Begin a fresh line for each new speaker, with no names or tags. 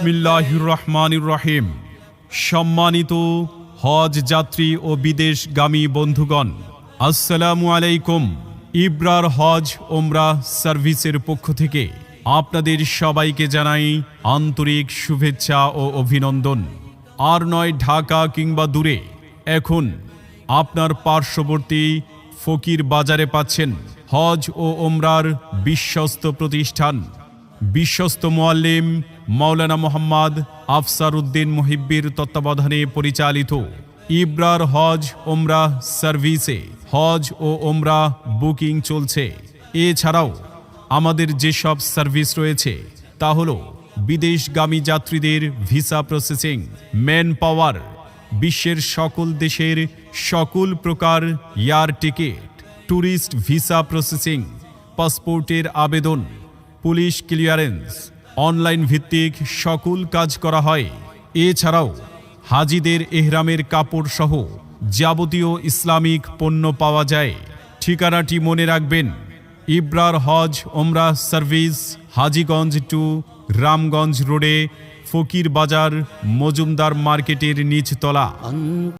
বিসমিল্লাহ রহমান রহিম সম্মানিত হজ যাত্রী ও বিদেশগামী বন্ধুগণ, আসসালামু আলাইকুম। ইব্রার হজ ওমরা সার্ভিসের পক্ষ থেকে আপনাদের সবাইকে জানাই আন্তরিক শুভেচ্ছা ও অভিনন্দন। আর নয় ঢাকা কিংবা দূরে, এখন আপনার পার্শ্ববর্তী ফকির বাজারে পাচ্ছেন হজ ও ওমরার বিশ্বস্ত প্রতিষ্ঠান। বিশ্বস্ত মোয়াল্লিম মাওলানা মোহাম্মদ আফসার উদ্দিন মুহিব্বির তত্ত্বাবধানে পরিচালিত ইব্রার হজ ওমরা সার্ভিসে হজ ও ওমরা বুকিং চলছে। এছাড়াও আমাদের যেসব সার্ভিস রয়েছে তা হল বিদেশগামী যাত্রীদের ভিসা প্রসেসিং, ম্যান পাওয়ার, বিশ্বের সকল দেশের সকল প্রকার air ticket tourist visa processing, পাসপোর্টের আবেদন পুলিশ ক্লিয়ারেন্স। অনলাইন ভিত্তিক সকল কাজ করা হয়। এছাড়াও হাজিদের এহরামের কাপড় সহ যাবতীয় ইসলামিক পণ্য পাওয়া যায়। ঠিকানাটি মনে রাখবেন, ইব্রার হজ ওমরা সার্ভিস, হাজিগঞ্জ টু রামগঞ্জ রোডে, ফকির বাজার, মজুমদার মার্কেটের নিচতলা।